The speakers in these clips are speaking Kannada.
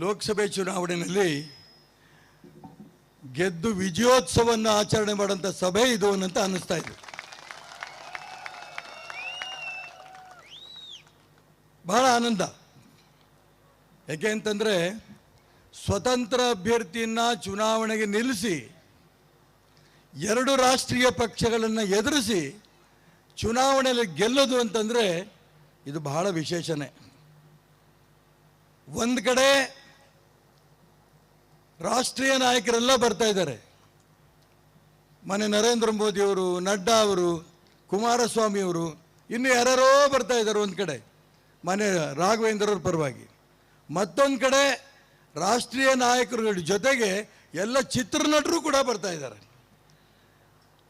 ಲೋಕಸಭೆ ಚುನಾವಣೆಯಲ್ಲಿ ಗೆದ್ದು ವಿಜಯೋತ್ಸವವನ್ನು ಆಚರಣೆ ಮಾಡೋಂಥ ಸಭೆ ಇದು ಅಂತ ಅನ್ನಿಸ್ತಾ ಇದೆ. ಬಹಳ ಆನಂದ. ಯಾಕೆ ಅಂತಂದರೆ ಸ್ವತಂತ್ರ ಅಭ್ಯರ್ಥಿಯನ್ನ ಚುನಾವಣೆಗೆ ನಿಲ್ಲಿಸಿ, ಎರಡು ರಾಷ್ಟ್ರೀಯ ಪಕ್ಷಗಳನ್ನು ಎದುರಿಸಿ ಚುನಾವಣೆಯಲ್ಲಿ ಗೆಲ್ಲೋದು ಅಂತಂದರೆ ಇದು ಬಹಳ ವಿಶೇಷನೇ. ಒಂದು ಕಡೆ ರಾಷ್ಟ್ರೀಯ ನಾಯಕರೆಲ್ಲ ಬರ್ತಾ ಇದ್ದಾರೆ. ಮನೆ ನರೇಂದ್ರ ಮೋದಿ ಅವರು, ನಡ್ಡಾ ಅವರು, ಕುಮಾರಸ್ವಾಮಿ ಅವರು, ಇನ್ನು ಯಾರ್ಯಾರೋ ಬರ್ತಾ ಇದ್ದಾರೆ ಒಂದು ಕಡೆ. ಮನೆ ರಾಘವೇಂದ್ರ ಅವ್ರ ಪರವಾಗಿ. ಮತ್ತೊಂದು ಕಡೆ ರಾಷ್ಟ್ರೀಯ ನಾಯಕರುಗಳ ಜೊತೆಗೆ ಎಲ್ಲ ಚಿತ್ರನಟರು ಕೂಡ ಬರ್ತಾ ಇದ್ದಾರೆ.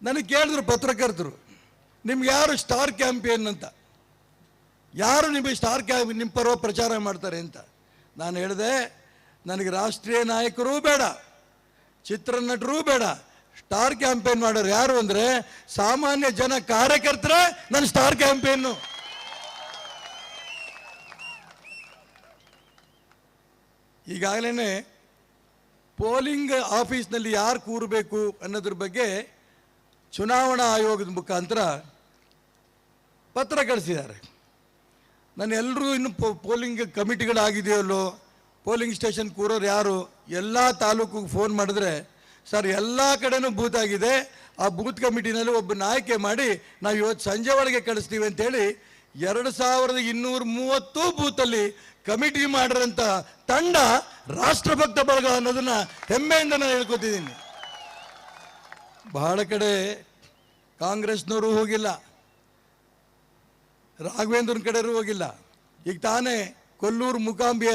ನನಗೆ ಕೇಳಿದ್ರು ಪತ್ರಕರ್ತರು, ನಿಮ್ಗೆ ಯಾರು ಸ್ಟಾರ್ ಕ್ಯಾಂಪಿಯನ್ ಅಂತ? ಯಾರು ನಿಮಗೆ ಸ್ಟಾರ್ ಕ್ಯಾಂಪ್ ನಿಮ್ಮ ಪರವಾಗಿ ಪ್ರಚಾರ ಮಾಡ್ತಾರೆ ಅಂತ? ನಾನು ಹೇಳಿದೆ ನನಗೆ ರಾಷ್ಟ್ರೀಯ ನಾಯಕರೂ ಬೇಡ, ಚಿತ್ರನಟರೂ ಬೇಡ, ಸ್ಟಾರ್ ಕ್ಯಾಂಪೇನ್ ಮಾಡೋರು ಯಾರು ಅಂದರೆ ಸಾಮಾನ್ಯ ಜನ ಕಾರ್ಯಕರ್ತರ ನನ್ನ ಸ್ಟಾರ್ ಕ್ಯಾಂಪೇನು ಈಗಾಗಲೇ ಪೋಲಿಂಗ್ ಆಫೀಸ್ನಲ್ಲಿ ಯಾರು ಕೂರಬೇಕು ಅನ್ನೋದ್ರ ಬಗ್ಗೆ ಚುನಾವಣಾ ಆಯೋಗದ ಮುಖಾಂತರ ಪತ್ರ ಕಳಿಸಿದ್ದಾರೆ. ನಾನು ಎಲ್ಲರೂ ಇನ್ನು ಪೋಲಿಂಗ್ ಕಮಿಟಿಗಳಾಗಿದೆಯಲ್ಲೋ ಪೋಲಿಂಗ್ ಸ್ಟೇಷನ್ ಕೂರೋರು ಯಾರು? ಎಲ್ಲ ತಾಲೂಕಿಗೆ ಫೋನ್ ಮಾಡಿದ್ರೆ, ಸರ್, ಎಲ್ಲ ಕಡೆನೂ ಬೂತ್ ಆಗಿದೆ. ಆ ಬೂತ್ ಕಮಿಟಿನಲ್ಲಿ ಒಬ್ಬ ಆಯ್ಕೆ ಮಾಡಿ ನಾವು ಇವತ್ತು ಸಂಜೆ ಒಳಗೆ ಕಳಿಸ್ತೀವಿ ಅಂತೇಳಿ ಎರಡು ಸಾವಿರದ ಇನ್ನೂರ ಮೂವತ್ತು ಬೂತಲ್ಲಿ ಕಮಿಟಿ ಮಾಡಿರೋಂಥ ತಂಡ ರಾಷ್ಟ್ರಭಕ್ತ ಬಳಗ ಅನ್ನೋದನ್ನ ಹೆಮ್ಮೆಯಿಂದ ನಾನು ಹೇಳ್ಕೊತಿದ್ದೀನಿ. ಬಹಳ ಕಡೆ ಕಾಂಗ್ರೆಸ್ನವರು ಹೋಗಿಲ್ಲ. ರಾಘವೇಂದ್ರನ ಕಡೆಯೂ ಹೋಗಿಲ್ಲ. ಈಗ ತಾನೇ ಕೊಲ್ಲೂರು ಮುಕಾಂಬಿಯ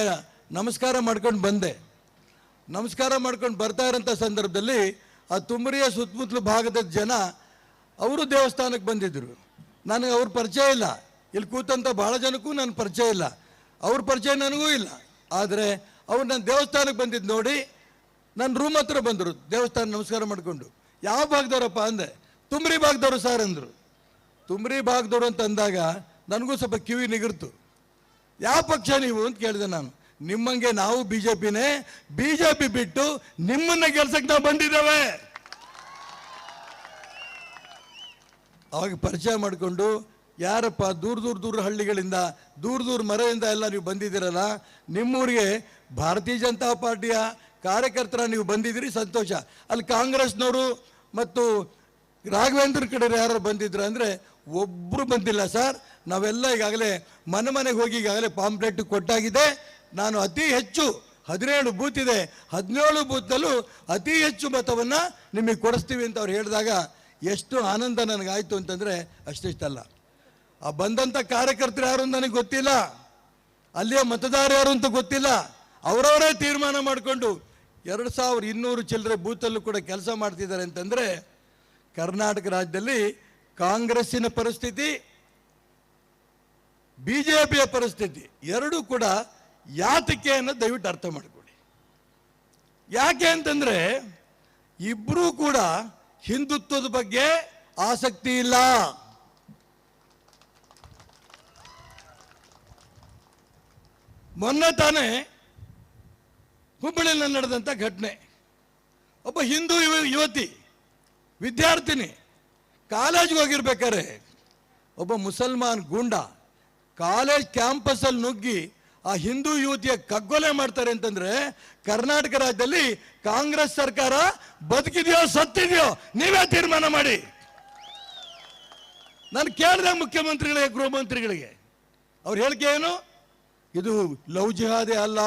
ನಮಸ್ಕಾರ ಮಾಡ್ಕೊಂಡು ಬಂದೆ. ನಮಸ್ಕಾರ ಮಾಡ್ಕೊಂಡು ಬರ್ತಾ ಇರೋಂಥ ಸಂದರ್ಭದಲ್ಲಿ ಆ ತುಮರಿಯ ಸುತ್ತಮುತ್ತಲು ಭಾಗದ ಜನ ಅವರು ದೇವಸ್ಥಾನಕ್ಕೆ ಬಂದಿದ್ದರು. ನನಗೆ ಅವ್ರ ಪರಿಚಯ ಇಲ್ಲ. ಇಲ್ಲಿ ಕೂತಂಥ ಭಾಳ ಜನಕ್ಕೂ ನನ್ನ ಪರಿಚಯ ಇಲ್ಲ. ಅವ್ರ ಪರಿಚಯ ನನಗೂ ಇಲ್ಲ. ಆದರೆ ಅವ್ರು ನನ್ನ ದೇವಸ್ಥಾನಕ್ಕೆ ಬಂದಿದ್ದು ನೋಡಿ ನನ್ನ ರೂಮ್ ಹತ್ರ ಬಂದರು. ದೇವಸ್ಥಾನ ನಮಸ್ಕಾರ ಮಾಡಿಕೊಂಡು. ಯಾವ ಭಾಗದವರಪ್ಪ ಅಂದೆ? ತುಮ್ರಿ ಭಾಗದವರು ಸರ್ ಅಂದರು. ತುಮ್ರಿ ಭಾಗದವರು ಅಂತ ಅಂದಾಗ ನನಗೂ ಸ್ವಲ್ಪ ಕಿವಿ ನಿಗಿರ್ತು. ಯಾವ ಪಕ್ಷ ನೀವು ಅಂತ ಕೇಳಿದೆ ನಾನು. ನಿಮ್ಮಂಗೆ ನಾವು ಬಿ ಜೆ ಪಿನೇ ಬಿ ಜೆ ಪಿ ಬಿಟ್ಟು ನಿಮ್ಮನ್ನ ಗೆಲ್ಸಕ್ಕೆ ನಾವು ಬಂದಿದ್ದೇವೆ. ಅವಾಗ ಪರಿಚಯ ಮಾಡಿಕೊಂಡು, ಯಾರಪ್ಪ ದೂರ ದೂರ ದೂರ ಹಳ್ಳಿಗಳಿಂದ, ದೂರ ದೂರ ಮರೆಯಿಂದ ಎಲ್ಲ ನೀವು ಬಂದಿದ್ದೀರಲ್ಲ, ನಿಮ್ಮೂರಿಗೆ ಭಾರತೀಯ ಜನತಾ ಪಾರ್ಟಿಯ ಕಾರ್ಯಕರ್ತರ ನೀವು ಬಂದಿದ್ದೀರಿ, ಸಂತೋಷ. ಅಲ್ಲಿ ಕಾಂಗ್ರೆಸ್ನವರು ಮತ್ತು ರಾಘವೇಂದ್ರ ಕಡೆ ಯಾರು ಬಂದಿದ್ರು ಅಂದರೆ ಒಬ್ಬರು ಬಂದಿಲ್ಲ ಸರ್. ನಾವೆಲ್ಲ ಈಗಾಗಲೇ ಮನೆ ಮನೆಗೆ ಹೋಗಿ ಈಗಾಗಲೇ ಪಾಂಪ್ಲೆಟ್ ಕೊಟ್ಟಾಗಿದೆ. ನಾನು ಅತಿ ಹೆಚ್ಚು ಹದಿನೇಳು ಬೂತ್ ಇದೆ. ಹದಿನೇಳು ಬೂತ್ನಲ್ಲೂ ಅತಿ ಹೆಚ್ಚು ಮತವನ್ನು ನಿಮಗೆ ಕೊಡಿಸ್ತೀವಿ ಅಂತ ಅವ್ರು ಹೇಳಿದಾಗ ಎಷ್ಟು ಆನಂದ ನನಗಾಯಿತು ಅಂತಂದರೆ ಅಷ್ಟಿಷ್ಟಲ್ಲ. ಆ ಬಂದಂಥ ಕಾರ್ಯಕರ್ತರು ಯಾರು ಅಂತ ನನಗೆ ಗೊತ್ತಿಲ್ಲ. ಅಲ್ಲಿಯ ಮತದಾರ ಯಾರು ಅಂತ ಗೊತ್ತಿಲ್ಲ. ಅವರವರೇ ತೀರ್ಮಾನ ಮಾಡಿಕೊಂಡು ಎರಡು ಸಾವಿರ ಇನ್ನೂರು ಚಿಲ್ಲರೆ ಬೂತಲ್ಲೂ ಕೂಡ ಕೆಲಸ ಮಾಡ್ತಿದ್ದಾರೆ ಅಂತಂದರೆ ಕರ್ನಾಟಕ ರಾಜ್ಯದಲ್ಲಿ ಕಾಂಗ್ರೆಸ್ಸಿನ ಪರಿಸ್ಥಿತಿ ಬಿ ಜೆ ಪರಿಸ್ಥಿತಿ ಎರಡೂ ಕೂಡ ಯಾತಕ್ಕೆ ಅನ್ನೋದು ದಯವಿಟ್ಟು ಅರ್ಥ ಮಾಡಿಕೊಳ್ಳಿ. ಯಾಕೆ ಅಂತಂದ್ರೆ ಇಬ್ಬರೂ ಕೂಡ ಹಿಂದುತ್ವದ ಬಗ್ಗೆ ಆಸಕ್ತಿ ಇಲ್ಲ. ಮೊನ್ನೆ ತಾನೇ ಹುಬ್ಬಳ್ಳಿಯಲ್ಲಿ ನಡೆದಂಥ ಘಟನೆ. ಒಬ್ಬ ಹಿಂದೂ ಯುವ- ಯುವತಿ, ವಿದ್ಯಾರ್ಥಿನಿ, ಕಾಲೇಜ್ಗೆ ಹೋಗಿರ್ಬೇಕಾರೆ ಒಬ್ಬ ಮುಸಲ್ಮಾನ್ ಗೂಂಡ ಕಾಲೇಜ್ ಕ್ಯಾಂಪಸ್ಸಲ್ಲಿ ನುಗ್ಗಿ ಆ ಹಿಂದೂ ಯುವತಿಯ ಕಗ್ಗೊಲೆ ಮಾಡ್ತಾರೆ ಅಂತಂದ್ರೆ ಕರ್ನಾಟಕ ರಾಜ್ಯದಲ್ಲಿ ಕಾಂಗ್ರೆಸ್ ಸರ್ಕಾರ ಬದುಕಿದೆಯೋ ಸತ್ತಿದೆಯೋ ನೀವೇ ತೀರ್ಮಾನ ಮಾಡಿ. ನಾನು ಕೇಳಿದೆ ಮುಖ್ಯಮಂತ್ರಿಗಳಿಗೆ, ಗೃಹ ಮಂತ್ರಿಗಳಿಗೆ. ಅವ್ರ ಹೇಳಿಕೆ ಏನು? ಇದು ಲವ್ ಜಿಹಾದೆ ಅಲ್ಲ.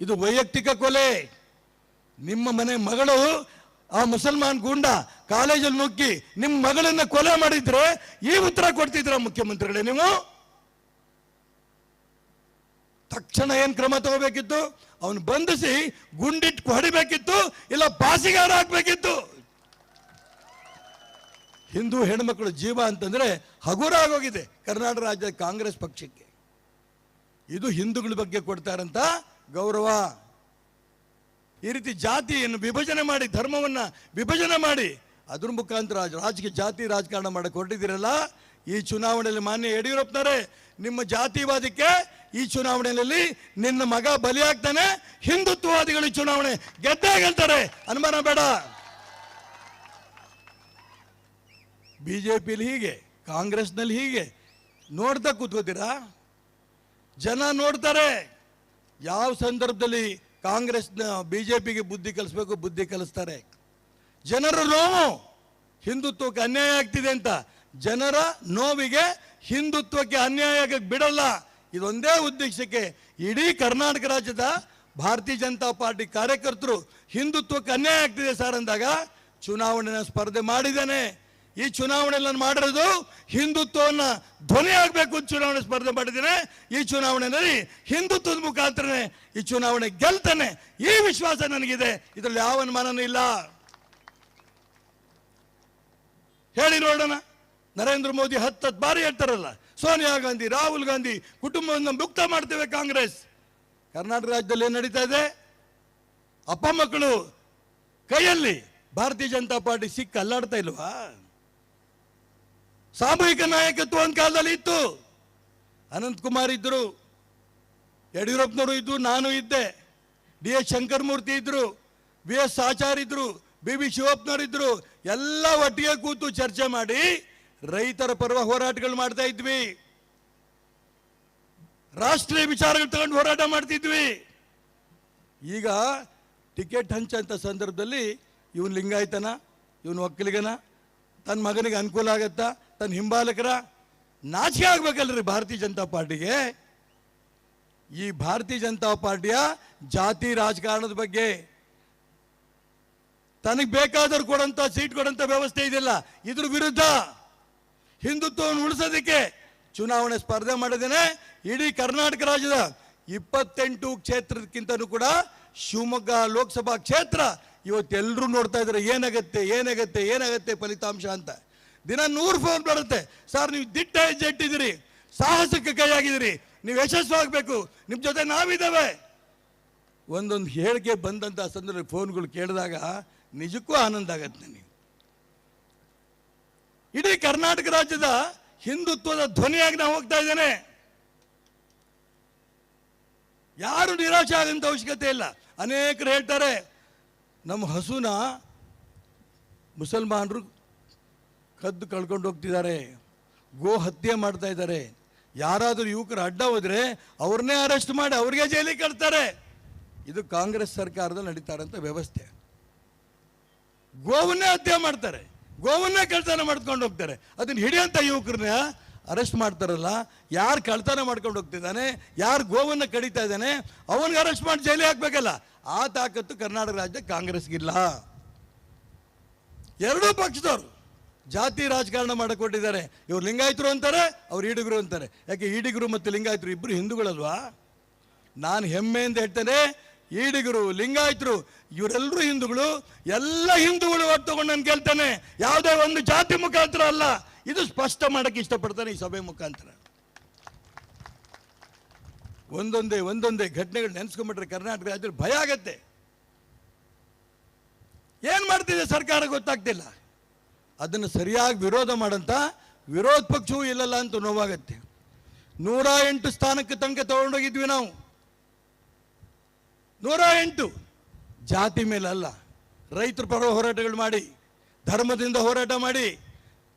ಇದು ವೈಯಕ್ತಿಕ ಕೊಲೆ. ನಿಮ್ಮ ಮನೆ ಮಗಳು, ಆ ಮುಸಲ್ಮಾನ್ ಗೂಂಡ ಕಾಲೇಜಲ್ಲಿ ನುಗ್ಗಿ ನಿಮ್ಮ ಮಗಳನ್ನ ಕೊಲೆ ಮಾಡಿದ್ರೆ ಈ ಉತ್ತರ ಕೊಡ್ತಿದ್ರ ಮುಖ್ಯಮಂತ್ರಿಗಳೇ ನೀವು? ತಕ್ಷಣ ಏನು ಕ್ರಮ ತಗೋಬೇಕಿತ್ತು? ಅವನು ಬಂಧಿಸಿ ಗುಂಡಿಟ್ ಹೊಡಿಬೇಕಿತ್ತು, ಇಲ್ಲ ಬಾಸಿಗಾರ ಹಾಕ್ಬೇಕಿತ್ತು ಹಿಂದೂ ಹೆಣ್ಮಕ್ಳು ಜೀವ ಅಂತಂದ್ರೆ ಹಗುರ ಆಗೋಗಿದೆ ಕರ್ನಾಟಕ ರಾಜ್ಯದ ಕಾಂಗ್ರೆಸ್ ಪಕ್ಷಕ್ಕೆ. ಇದು ಹಿಂದೂಗಳ ಬಗ್ಗೆ ಕೊಡ್ತಾರಂತ ಗೌರವ. ಈ ರೀತಿ ಜಾತಿಯನ್ನು ವಿಭಜನೆ ಮಾಡಿ, ಧರ್ಮವನ್ನ ವಿಭಜನೆ ಮಾಡಿ, ಅದ್ರ ಮುಖಾಂತರ ರಾಜಕೀಯ ಜಾತಿ ರಾಜಕಾರಣ ಮಾಡಕ್ಕೆ ಹೊರಟಿದ್ದೀರಲ್ಲ? ಈ ಚುನಾವಣೆಯಲ್ಲಿ ಮಾನ್ಯ ಯಡಿಯೂರಪ್ಪನವರೇ, ನಿಮ್ಮ ಜಾತಿವಾದಕ್ಕೆ ಈ ಚುನಾವಣೆಯಲ್ಲಿ ನಿನ್ನ ಮಗ ಬಲಿಯಾಗ್ತಾನೆ, ಹಿಂದುತ್ವವಾದಿಗಳು ಚುನಾವಣೆ ಗೆದ್ದೇ ಗೆಲ್ತಾರೆ. ಅನುಮಾನ ಬೇಡ. ಬಿಜೆಪಿಲಿ ಹೀಗೆ, ಕಾಂಗ್ರೆಸ್ನಲ್ಲಿ ಹೀಗೆ. ನೋಡ್ತಾ ಕೂತ್ಕೋತೀರಾ? ಜನ ನೋಡ್ತಾರೆ. ಯಾವ ಸಂದರ್ಭದಲ್ಲಿ ಕಾಂಗ್ರೆಸ್ನ ಪಿಗೆ ಬುದ್ಧಿ ಕಲಿಸ್ಬೇಕು, ಬುದ್ಧಿ ಕಲಿಸ್ತಾರೆ. ಜನರು ನೋವು, ಹಿಂದುತ್ವಕ್ಕೆ ಅನ್ಯಾಯ ಆಗ್ತಿದೆ ಅಂತ. ಜನರ ನೋವಿಗೆ ಹಿಂದುತ್ವಕ್ಕೆ ಅನ್ಯಾಯ ಆಗಕ್ಕೆ ಬಿಡಲ್ಲ. ಇದೊಂದೇ ಉದ್ದೇಶಕ್ಕೆ ಇಡೀ ಕರ್ನಾಟಕ ರಾಜ್ಯದ ಭಾರತೀಯ ಜನತಾ ಪಾರ್ಟಿ ಕಾರ್ಯಕರ್ತರು ಹಿಂದುತ್ವಕ್ಕೆ ಅನ್ಯಾಯ ಆಗ್ತಿದೆ ಸರ್ ಅಂದಾಗ ಚುನಾವಣೆನ ಸ್ಪರ್ಧೆ ಮಾಡಿದ್ದೇನೆ. ಈ ಚುನಾವಣೆ ನಾನು ಮಾಡಿರೋದು ಹಿಂದುತ್ವವನ್ನ ಧ್ವನಿ ಆಗಬೇಕು ಚುನಾವಣೆ ಸ್ಪರ್ಧೆ ಮಾಡಿದ್ದೇನೆ. ಈ ಚುನಾವಣೆಯಲ್ಲಿ ಹಿಂದುತ್ವದ ಮುಖಾಂತರನೇ ಈ ಚುನಾವಣೆ ಗೆಲ್ತಾನೆ. ಈ ವಿಶ್ವಾಸ ನನಗಿದೆ. ಇದರಲ್ಲಿ ಯಾವ ಅನುಮಾನನೂ ಇಲ್ಲ. ಹೇಳಿ ನೋಡೋಣ. ನರೇಂದ್ರ ಮೋದಿ ಹತ್ತತ್ತು ಬಾರಿ ಹೇಳ್ತಾರಲ್ಲ, ಸೋನಿಯಾ ಗಾಂಧಿ, ರಾಹುಲ್ ಗಾಂಧಿ ಕುಟುಂಬವನ್ನು ಮುಕ್ತ ಮಾಡ್ತೇವೆ ಕಾಂಗ್ರೆಸ್. ಕರ್ನಾಟಕ ರಾಜ್ಯದಲ್ಲಿ ಏನು ನಡೀತಾ ಇದೆ? ಅಪ್ಪ ಮಕ್ಕಳು ಕೈಯಲ್ಲಿ ಭಾರತೀಯ ಜನತಾ ಪಾರ್ಟಿ ಸಿಕ್ಕ ಅಲ್ಲಾಡ್ತಾ ಇಲ್ವಾ? ಸಾಮೂಹಿಕ ನಾಯಕತ್ವ ಒಂದು ಕಾಲದಲ್ಲಿ ಇತ್ತು. ಅನಂತ್ ಕುಮಾರ್ ಇದ್ರು, ಯಡಿಯೂರಪ್ಪನವರು ಇದ್ರು, ನಾನು ಇದ್ದೆ. ಡಿ ಎಸ್ ಶಂಕರಮೂರ್ತಿ ಇದ್ರು ಬಿ ಎಸ್ ಆಚಾರ್ ಇದ್ದರು ಬಿ ಬಿ ಶಿವಪ್ಪನವರು ಇದ್ದರು ಎಲ್ಲ ಒಟ್ಟಿಗೆ ಕೂತು ಚರ್ಚೆ ಮಾಡಿ ರೈತರ ಪರವ ಹೋರಾಟಗಳು ಮಾಡ್ತಾ ಇದ್ವಿ. ರಾಷ್ಟ್ರೀಯ ವಿಚಾರಗಳು ತಗೊಂಡು ಹೋರಾಟ ಮಾಡ್ತಿದ್ವಿ. ಈಗ ಟಿಕೆಟ್ ಹಂಚಂತ ಸಂದರ್ಭದಲ್ಲಿ ಇವನು ಲಿಂಗಾಯತನ, ಇವನು ಒಕ್ಕಲಿಗನ ತನ್ನ ಮಗನಿಗೆ ಅನುಕೂಲ ಆಗತ್ತಾ ತನ್ನ ಹಿಂಬಾಲಕರ ನಾಚಿಕೆ ಆಗ್ಬೇಕಲ್ರಿ ಭಾರತೀಯ ಜನತಾ ಪಾರ್ಟಿಗೆ. ಈ ಭಾರತೀಯ ಜನತಾ ಪಾರ್ಟಿಯ ಜಾತಿ ರಾಜಕಾರಣದ ಬಗ್ಗೆ ತನಗೆ ಬೇಕಾದವ್ರು ಕೊಡಂತ, ಸೀಟ್ ಕೊಡಂತ ವ್ಯವಸ್ಥೆ ಇದೆಯಲ್ಲ? ಇದ್ರ ವಿರುದ್ಧ ಹಿಂದುತ್ವವನ್ನು ಉಳಿಸೋದಕ್ಕೆ ಚುನಾವಣೆ ಸ್ಪರ್ಧೆ ಮಾಡಿದ್ದೇನೆ. ಇಡೀ ಕರ್ನಾಟಕ ರಾಜ್ಯದ ಇಪ್ಪತ್ತೆಂಟು ಕ್ಷೇತ್ರಕ್ಕಿಂತನೂ ಕೂಡ ಶಿವಮೊಗ್ಗ ಲೋಕಸಭಾ ಕ್ಷೇತ್ರ ಇವತ್ತೆಲ್ಲರೂ ನೋಡ್ತಾ ಇದ್ದಾರೆ. ಏನಾಗತ್ತೆ ಏನಾಗತ್ತೆ ಏನಾಗತ್ತೆ ಫಲಿತಾಂಶ ಅಂತ. ದಿನ ನೂರು ಫೋನ್ ಬರುತ್ತೆ. ಸರ್, ನೀವು ದಿಟ್ಟ ಹೆಜ್ಜೆ ಇಟ್ಟಿದ್ದೀರಿ ಸಾಹಸಕ್ಕೆ ಕೈ ಆಗಿದ್ದೀರಿ ನೀವು ಯಶಸ್ವಿ ಆಗಬೇಕು ನಿಮ್ಮ ಜೊತೆ ನಾವಿದ್ದೇವೆ. ಒಂದೊಂದು ಹೇಳಿಕೆ ಬಂದಂಥ ಸಂದರ್ಭ ಫೋನ್ಗಳು ಕೇಳಿದಾಗ ನಿಜಕ್ಕೂ ಆನಂದ ಆಗತ್ತೆ ನನಗೆ. ಇಡೀ ಕರ್ನಾಟಕ ರಾಜ್ಯದ ಹಿಂದುತ್ವದ ಧ್ವನಿಯಾಗಿ ನಾನು ಹೋಗ್ತಾ ಇದ್ದೇನೆ. ಯಾರು ನಿರಾಶೆ ಆಗಂತ ಅವಶ್ಯಕತೆ ಇಲ್ಲ. ಅನೇಕರು ಹೇಳ್ತಾರೆ, ನಮ್ಮ ಹಸುನ ಮುಸಲ್ಮಾನರು ಕದ್ದು ಕಳ್ಕೊಂಡು ಹೋಗ್ತಿದ್ದಾರೆ, ಗೋ ಹತ್ಯೆ ಮಾಡ್ತಾ ಇದ್ದಾರೆ. ಯಾರಾದರೂ ಯುವಕರು ಅಡ್ಡ ಹೋದ್ರೆ ಅವ್ರನ್ನೇ ಅರೆಸ್ಟ್ ಮಾಡಿ ಅವ್ರಿಗೆ ಜೈಲಿಗೆ ಕಟ್ತಾರೆ. ಇದು ಕಾಂಗ್ರೆಸ್ ಸರ್ಕಾರದಲ್ಲಿ ನಡೀತಾರಂತ ವ್ಯವಸ್ಥೆ. ಗೋವನ್ನೇ ಹತ್ಯೆ ಮಾಡ್ತಾರೆ. ಗೋವನ್ನೇ ಕಳ್ತನ ಮಾಡ್ಕೊಂಡು ಹೋಗ್ತಾರೆ. ಅದನ್ನ ಹಿಡಿಯಂತ ಯುವಕರನ್ನ ಅರೆಸ್ಟ್ ಮಾಡ್ತಾರಲ್ಲ, ಯಾರು ಕಳ್ತನ ಮಾಡ್ಕೊಂಡು ಹೋಗ್ತಿದ್ದಾನೆ, ಯಾರು ಗೋವನ್ನ ಕಡಿತಾ ಇದ್ದಾನೆ, ಅವನಿಗೆ ಅರೆಸ್ಟ್ ಮಾಡಿ ಜೈಲಿಗೆ ಹಾಕ್ಬೇಕಲ್ಲ. ಆ ತಾಕತ್ತು ಕರ್ನಾಟಕ ರಾಜ್ಯ ಕಾಂಗ್ರೆಸ್ಗಿಲ್ಲ ಎರಡೂ ಪಕ್ಷದವರು ಜಾತಿ ರಾಜಕಾರಣ ಮಾಡಿಕೊಟ್ಟಿದ್ದಾರೆ. ಇವ್ರು ಲಿಂಗಾಯತರು ಅಂತಾರೆ, ಅವ್ರು ಈಡಿಗರು ಅಂತಾರೆ. ಯಾಕೆ ಈಡಿಗರು ಮತ್ತು ಲಿಂಗಾಯತರು ಇಬ್ಬರು ಹಿಂದೂಗಳಲ್ವಾ? ನಾನು ಹೆಮ್ಮೆಯಿಂದ ಹೇಳ್ತೇನೆ ಈಡಿಗರು, ಲಿಂಗಾಯತರು, ಇವರೆಲ್ಲರೂ ಹಿಂದೂಗಳು, ಎಲ್ಲ ಹಿಂದೂಗಳು ಒಟ್ಟು ತಗೊಂಡು ನಾನು ಕೇಳ್ತಾನೆ. ಯಾವುದೇ ಒಂದು ಜಾತಿ ಮುಖಾಂತರ ಅಲ್ಲ. ಇದು ಸ್ಪಷ್ಟ ಮಾಡಕ್ಕೆ ಇಷ್ಟಪಡ್ತಾನೆ ಈ ಸಭೆ ಮುಖಾಂತರ. ಒಂದೊಂದೇ ಒಂದೊಂದೇ ಘಟನೆಗಳು ನೆನೆಸ್ಕೊಂಡ್ಬಿಟ್ರೆ ಕರ್ನಾಟಕ ರಾಜ್ಯದಲ್ಲಿ ಭಯ ಆಗತ್ತೆ. ಏನು ಮಾಡ್ತಿದೆ ಸರ್ಕಾರ ಗೊತ್ತಾಗ್ತಿಲ್ಲ. ಅದನ್ನು ಸರಿಯಾಗಿ ವಿರೋಧ ಮಾಡಂತ ವಿರೋಧ ಪಕ್ಷವೂ ಇಲ್ಲಲ್ಲ ಅಂತ ನೋವಾಗತ್ತೆ. ನೂರ ಎಂಟು ಸ್ಥಾನಕ್ಕೆ ತನಕ ತಗೊಂಡೋಗಿದ್ವಿ ನಾವು. ನೂರ ಎಂಟು. ಜಾತಿ ಮೇಲೆ ಅಲ್ಲ ರೈತರ ಪರ ಹೋರಾಟಗಳು ಮಾಡಿ, ಧರ್ಮದಿಂದ ಹೋರಾಟ ಮಾಡಿ,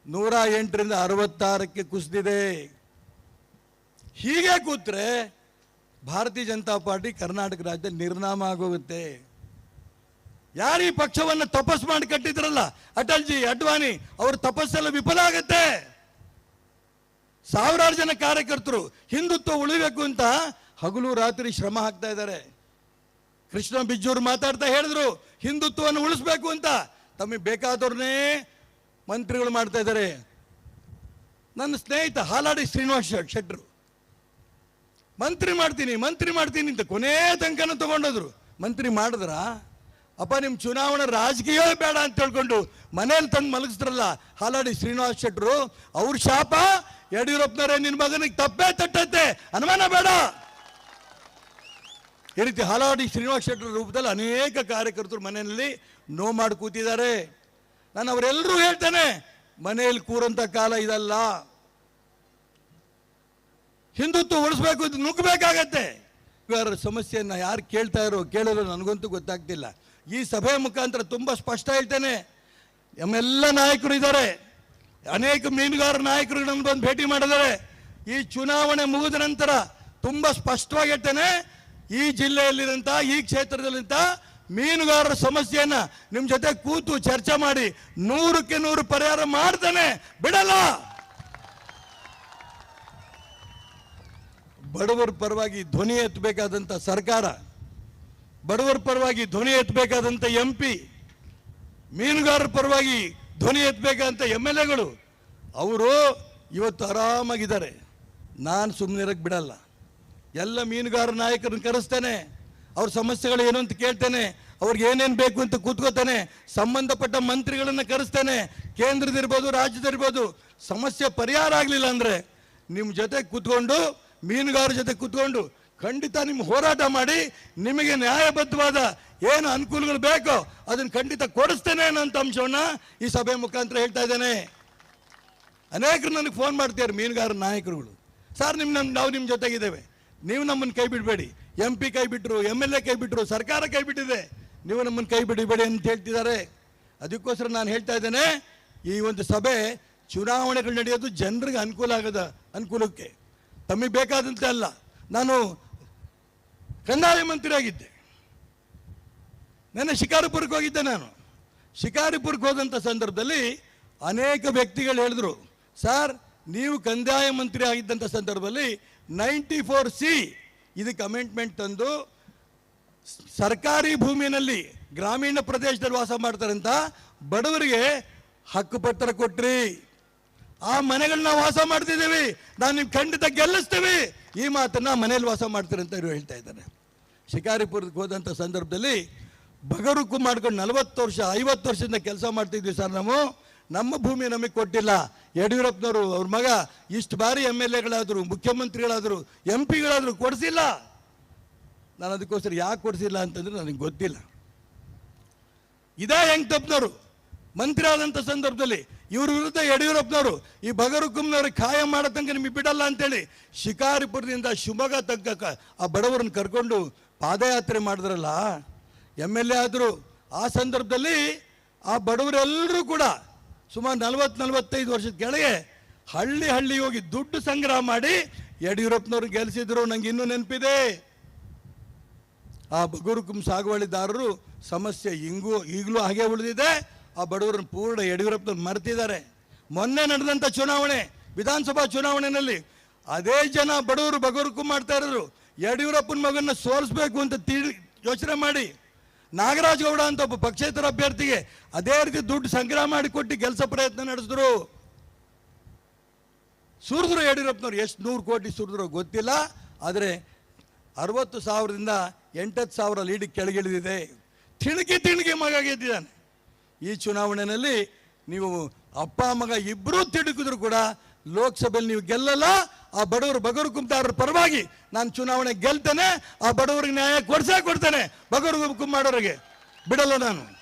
ನೂರ ಎಂಟರಿಂದ ಅರವತ್ತಾರಕ್ಕೆ ಕುಸಿದಿದೆ. ಹೀಗೆ ಕೂತ್ರೆ ಭಾರತೀಯ ಜನತಾ ಪಾರ್ಟಿ ಕರ್ನಾಟಕ ರಾಜ್ಯ ನಿರ್ನಾಮ ಆಗೋಗುತ್ತೆ. ಯಾರು ಈ ಪಕ್ಷವನ್ನು ತಪಸ್ ಮಾಡಿ ಕಟ್ಟಿದ್ರಲ್ಲ, ಅಟಲ್ಜಿ, ಅಡ್ವಾಣಿ, ಅವ್ರ ತಪಸ್ಸೆಲ್ಲ ವಿಫಲ ಆಗತ್ತೆ. ಸಾವಿರಾರು ಜನ ಕಾರ್ಯಕರ್ತರು ಹಿಂದುತ್ವ ಉಳಿಬೇಕು ಅಂತ ಹಗಲು ರಾತ್ರಿ ಶ್ರಮ ಹಾಕ್ತಾ ಇದ್ದಾರೆ. ಕೃಷ್ಣ ಬಿಜ್ಜೂರು ಮಾತಾಡ್ತಾ ಹೇಳಿದ್ರು, ಹಿಂದುತ್ವವನ್ನು ಉಳಿಸ್ಬೇಕು ಅಂತ. ತಮಗೆ ಬೇಕಾದವ್ರನ್ನೇ ಮಂತ್ರಿಗಳು ಮಾಡ್ತಾ ಇದ್ದಾರೆ. ನನ್ನ ಸ್ನೇಹಿತ ಹಾಲಾಡಿ ಶ್ರೀನಿವಾಸ್ ಶೆಟ್- ಶೆಟ್ರು ಮಂತ್ರಿ ಮಾಡ್ತೀನಿ ಮಂತ್ರಿ ಮಾಡ್ತೀನಿ ಅಂತ ಕೊನೆಯ ತನಕನೂ ತಗೊಂಡೋದ್ರು. ಮಂತ್ರಿ ಮಾಡಿದ್ರ? ಅಪ್ಪ ನಿಮ್ಮ ಚುನಾವಣೆ ರಾಜಕೀಯ ಬೇಡ ಅಂತ ಹೇಳ್ಕೊಂಡು ಮನೇಲಿ ತಂದು ಮಲಗಿಸ್ರಲ್ಲ ಹಾಲಾಡಿ ಶ್ರೀನಿವಾಸ್ ಶೆಟ್ರು ಅವ್ರ ಶಾಪ ಯಡಿಯೂರಪ್ಪನವರೇ ನಿನ್ನ ಮಗನಿಗೆ ತಪ್ಪೇ ತಟ್ಟತ್ತೆ ಅನುಮಾನ ಬೇಡ. ಈ ರೀತಿ ಹಾಲಾಡಿ ಶ್ರೀನಿವಾಸ ಶೆಟ್ಟರ ರೂಪದಲ್ಲಿ ಅನೇಕ ಕಾರ್ಯಕರ್ತರು ಮನೆಯಲ್ಲಿ ನೋ ಮಾಡಿ ಕೂತಿದ್ದಾರೆ. ನಾನು ಅವರೆಲ್ಲರೂ ಹೇಳ್ತೇನೆ, ಮನೆಯಲ್ಲಿ ಕೂರಂತ ಕಾಲ ಇದಲ್ಲ. ಹಿಂದುತ್ವ ಉಳಿಸ್ಬೇಕು ಇದು ನುಗ್ಗಬೇಕಾಗತ್ತೆ ಇವರ ಸಮಸ್ಯೆಯನ್ನು ಯಾರು ಕೇಳ್ತಾ ಇರೋ ಕೇಳೋರು ನನಗಂತೂ ಗೊತ್ತಾಗ್ತಿಲ್ಲ. ಈ ಸಭೆ ಮುಖಾಂತರ ತುಂಬ ಸ್ಪಷ್ಟ ಹೇಳ್ತೇನೆ, ನಮ್ಮೆಲ್ಲ ನಾಯಕರು ಇದ್ದಾರೆ. ಅನೇಕ ಮೀನುಗಾರ ನಾಯಕರು ನಮ್ಗೆ ಬಂದು ಭೇಟಿ ಮಾಡಿದ್ದಾರೆ. ಈ ಚುನಾವಣೆ ಮುಗಿದ ನಂತರ ತುಂಬ ಸ್ಪಷ್ಟವಾಗಿ ಹೇಳ್ತೇನೆ ಈ ಜಿಲ್ಲೆಯಲ್ಲಿರುವಂತ ಈ ಕ್ಷೇತ್ರದಲ್ಲಿಂತ ಮೀನುಗಾರರ ಸಮಸ್ಯೆಯನ್ನ ನಿಮ್ಮ ಜೊತೆ ಕೂತು ಚರ್ಚೆ ಮಾಡಿ ನೂರಕ್ಕೆ ನೂರು ಪರಿಹಾರ ಮಾಡ್ತಾನೆ. ಬಿಡಲ್ಲ. ಬಡವರ ಪರವಾಗಿ ಧ್ವನಿ ಎತ್ತಬೇಕಾದಂಥ ಸರ್ಕಾರ, ಬಡವರ ಪರವಾಗಿ ಧ್ವನಿ ಎತ್ತಬೇಕಾದಂಥ ಎಂ ಪಿ ಮೀನುಗಾರರ ಪರವಾಗಿ ಧ್ವನಿ ಎತ್ತಬೇಕಂತ ಎಂ ಎಲ್ ಎಗಳು ಅವರು ಇವತ್ತು ಆರಾಮಾಗಿದ್ದಾರೆ. ನಾನು ಸುಮ್ಮನಿರಕ್ಕೆ ಬಿಡಲ್ಲ. ಎಲ್ಲ ಮೀನುಗಾರ ನಾಯಕರನ್ನ ಕರೆಸ್ತೇನೆ. ಅವ್ರ ಸಮಸ್ಯೆಗಳು ಏನು ಅಂತ ಕೇಳ್ತೇನೆ. ಅವ್ರಿಗೆ ಏನೇನು ಬೇಕು ಅಂತ ಕೂತ್ಕೋತಾನೆ. ಸಂಬಂಧಪಟ್ಟ ಮಂತ್ರಿಗಳನ್ನು ಕರೆಸ್ತೇನೆ. ಕೇಂದ್ರದಿರ್ಬೋದು ರಾಜ್ಯದಿರ್ಬೋದು ಸಮಸ್ಯೆ ಪರಿಹಾರ ಆಗಲಿಲ್ಲ ಅಂದರೆ ನಿಮ್ಮ ಜೊತೆ ಕೂತ್ಕೊಂಡು, ಮೀನುಗಾರ ಜೊತೆ ಕೂತ್ಕೊಂಡು ಖಂಡಿತ ನಿಮ್ಮ ಹೋರಾಟ ಮಾಡಿ, ನಿಮಗೆ ನ್ಯಾಯಬದ್ಧವಾದ ಏನು ಅನುಕೂಲಗಳು ಬೇಕೋ ಅದನ್ನು ಖಂಡಿತ ಕೊಡಿಸ್ತೇನೆ ಅನ್ನೋಂಥ ಅಂಶವನ್ನು ಈ ಸಭೆ ಮುಖಾಂತರ ಹೇಳ್ತಾ ಇದ್ದೇನೆ. ಅನೇಕರು ನನಗೆ ಫೋನ್ ಮಾಡ್ತೀರಿ ಮೀನುಗಾರ ನಾಯಕರುಗಳು. ಸರ್ ನಿಮ್ಮ ನಾವು ನಿಮ್ಮ ಜೊತೆಗಿದ್ದೇವೆ. ನೀವು ನಮ್ಮನ್ನು ಕೈ ಬಿಡಬೇಡಿ. ಎಂ ಪಿ ಕೈ ಬಿಟ್ಟರು ಎಂ ಎಲ್ ಎ ಕೈ ಬಿಟ್ಟರು ಸರ್ಕಾರ ಕೈ ಬಿಟ್ಟಿದೆ. ನೀವು ನಮ್ಮನ್ನು ಕೈ ಬಿಡಬೇಡಿ ಅಂತ ಹೇಳ್ತಿದ್ದಾರೆ. ಅದಕ್ಕೋಸ್ಕರ ನಾನು ಹೇಳ್ತಾ ಇದ್ದೇನೆ, ಈ ಒಂದು ಸಭೆ ಚುನಾವಣೆಗಳು ನಡೆಯೋದು ಜನರಿಗೆ ಅನುಕೂಲ ಆಗದ, ಅನುಕೂಲಕ್ಕೆ. ತಮಗೆ ಬೇಕಾದಂತೆ ಅಲ್ಲ. ನಾನು ಕಂದಾಯ ಮಂತ್ರಿ ಆಗಿದ್ದೆ ನನ್ನ ಶಿಕಾರಿಪುರಕ್ಕೆ ಹೋಗಿದ್ದೆ ನಾನು. ಶಿಕಾರಿಪುರಕ್ಕೆ ಹೋದಂಥ ಸಂದರ್ಭದಲ್ಲಿ ಅನೇಕ ವ್ಯಕ್ತಿಗಳು ಹೇಳಿದ್ರು, ಸರ್, ನೀವು ಕಂದಾಯ ಮಂತ್ರಿ ಆಗಿದ್ದಂಥ ಸಂದರ್ಭದಲ್ಲಿ ನೈಂಟಿ ಫೋರ್ ಸಿ ಇದಕ್ಕೆ ಅಮೆಂಡ್ಮೆಂಟ್ ತಂದು ಸರ್ಕಾರಿ ಭೂಮಿಯಲ್ಲಿ ಗ್ರಾಮೀಣ ಪ್ರದೇಶದಲ್ಲಿ ವಾಸ ಮಾಡ್ತಾರಂತ ಬಡವರಿಗೆ ಹಕ್ಕುಪತ್ರ ಕೊಟ್ರಿ. ಆ ಮನೆಗಳನ್ನ ವಾಸ ಮಾಡ್ತಿದ್ದೀವಿ. ನಾನು ನಿಮ್ಗೆ ಖಂಡಿತ ಗೆಲ್ಲಿಸ್ತೀವಿ. ಈ ಮಾತನ್ನ ಮನೆಯಲ್ಲಿ ವಾಸ ಮಾಡ್ತೀರಿ ಅಂತ ಇವರು ಹೇಳ್ತಾ ಇದ್ದಾರೆ. ಶಿಕಾರಿಪುರಕ್ಕೆ ಹೋದಂಥ ಸಂದರ್ಭದಲ್ಲಿ ಬಗರುಕು ಮಾಡ್ಕೊಂಡು ನಲವತ್ತು ವರ್ಷ, ಐವತ್ತು ವರ್ಷದಿಂದ ಕೆಲಸ ಮಾಡ್ತಿದ್ವಿ ಸರ್ ನಾವು. ನಮ್ಮ ಭೂಮಿ ನಮಗೆ ಕೊಟ್ಟಿಲ್ಲ. ಯಡಿಯೂರಪ್ಪನವರು ಅವ್ರ ಮಗ ಇಷ್ಟು ಬಾರಿ ಎಂ ಎಲ್ ಎಗಳಾದರು, ಮುಖ್ಯಮಂತ್ರಿಗಳಾದರು, ಎಂ ಪಿಗಳಾದರೂ ಕೊಡಿಸಿಲ್ಲ. ನಾನು ಅದಕ್ಕೋಸ್ಕರ ಯಾಕೆ ಕೊಡಿಸಿಲ್ಲ ಅಂತಂದ್ರೆ ನನಗೆ ಗೊತ್ತಿಲ್ಲ. ಇದೇ ಹೆಂಗ್ತಪ್ಪನವರು, ಮಂತ್ರಿ ಆದಂಥ ಸಂದರ್ಭದಲ್ಲಿ ಇವ್ರ ವಿರುದ್ಧ ಯಡಿಯೂರಪ್ಪನವರು ಈ ಬಗರುಕುಮ್ನವ್ರಿಗೆ ಖಾಯಂ ಮಾಡೋ ತನಕ ನಿಮಗೆ ಬಿಡಲ್ಲ ಅಂತೇಳಿ ಶಿಕಾರಿಪುರದಿಂದ ಶಿವಮೊಗ್ಗ ತನಕ ಆ ಬಡವರನ್ನ ಕರ್ಕೊಂಡು ಪಾದಯಾತ್ರೆ ಮಾಡಿದ್ರಲ್ಲ ಎಂ ಎಲ್ ಎ ಆದರು ಆ ಸಂದರ್ಭದಲ್ಲಿ ಆ ಬಡವರೆಲ್ಲರೂ ಕೂಡ ಸುಮಾರು ನಲವತ್ತು, ನಲವತ್ತೈದು ವರ್ಷದ ಕೆಳಗೆ ಹಳ್ಳಿ ಹಳ್ಳಿ ಹೋಗಿ ದುಡ್ಡು ಸಂಗ್ರಹ ಮಾಡಿ ಯಡಿಯೂರಪ್ಪನವ್ರು ಗೆಲ್ಲಿಸಿದ್ರು ನಂಗೆ ಇನ್ನೂ ನೆನಪಿದೆ. ಆ ಬಗುರುಕುಂ ಸಾಗುವಳಿದಾರರು ಸಮಸ್ಯೆ ಹಿಂಗೂ ಈಗಲೂ ಹಾಗೆ ಉಳಿದಿದೆ. ಆ ಬಡವರನ್ನು ಪೂರ್ಣ ಯಡಿಯೂರಪ್ಪನವ್ರು ಮರೆತಿದ್ದಾರೆ. ಮೊನ್ನೆ ನಡೆದಂಥ ಚುನಾವಣೆ, ವಿಧಾನಸಭಾ ಚುನಾವಣೆಯಲ್ಲಿ ಅದೇ ಜನ ಬಡವರು ಬಗರುಕು ಮಾಡ್ತಾ ಇರೋರು, ಯಡಿಯೂರಪ್ಪನ ಮಗನ್ನ ಸೋಲಿಸ್ಬೇಕು ಅಂತ ತಿಳಿ ಯೋಚನೆ ಮಾಡಿ ನಾಗರಾಜ್ ಗೌಡ ಅಂತ ಒಬ್ಬ ಪಕ್ಷೇತರ ಅಭ್ಯರ್ಥಿಗೆ ಅದೇ ರೀತಿ ದುಡ್ಡು ಸಂಗ್ರಹ ಮಾಡಿ ಕೊಟ್ಟು ಕೆಲಸ ಪ್ರಯತ್ನ ನಡೆಸಿದ್ರು. ಸುರಿದ್ರು ಯಡಿಯೂರಪ್ಪನವ್ರು ಎಷ್ಟು ನೂರು ಕೋಟಿ ಸುರಿದ್ರು ಗೊತ್ತಿಲ್ಲ, ಆದರೆ ಅರವತ್ತು ಸಾವಿರದಿಂದ ಎಂಟತ್ತು ಸಾವಿರ ಲೀಡ್ ಕೆಳಗಿಳಿದಿದೆ. ತಿಣಗಿ ತಿಣಗಿ ಮಗ ಗೆದ್ದಿದ್ದಾನೆ. ಈ ಚುನಾವಣೆಯಲ್ಲಿ ನೀವು ಅಪ್ಪ, ಮಗ ಇಬ್ಬರೂ ತಿಡುಕಿದ್ರು ಕೂಡ ಲೋಕಸಭೆಯಲ್ಲಿ ನೀವು ಗೆಲ್ಲಲ್ಲ ಆ ಬಡವರು ಬಗರು ಕುಂತಾರ ಪರವಾಗಿ ನಾನು ಚುನಾವಣೆ ಗೆಲ್ತೇನೆ, ಆ ಬಡವರಿಗೆ ನ್ಯಾಯ ಕೊಡ್ಸೇ ಕೊಡ್ತೇನೆ ಬಗರು ಕುಂಬ ಬಿಡಲ್ಲ ನಾನು.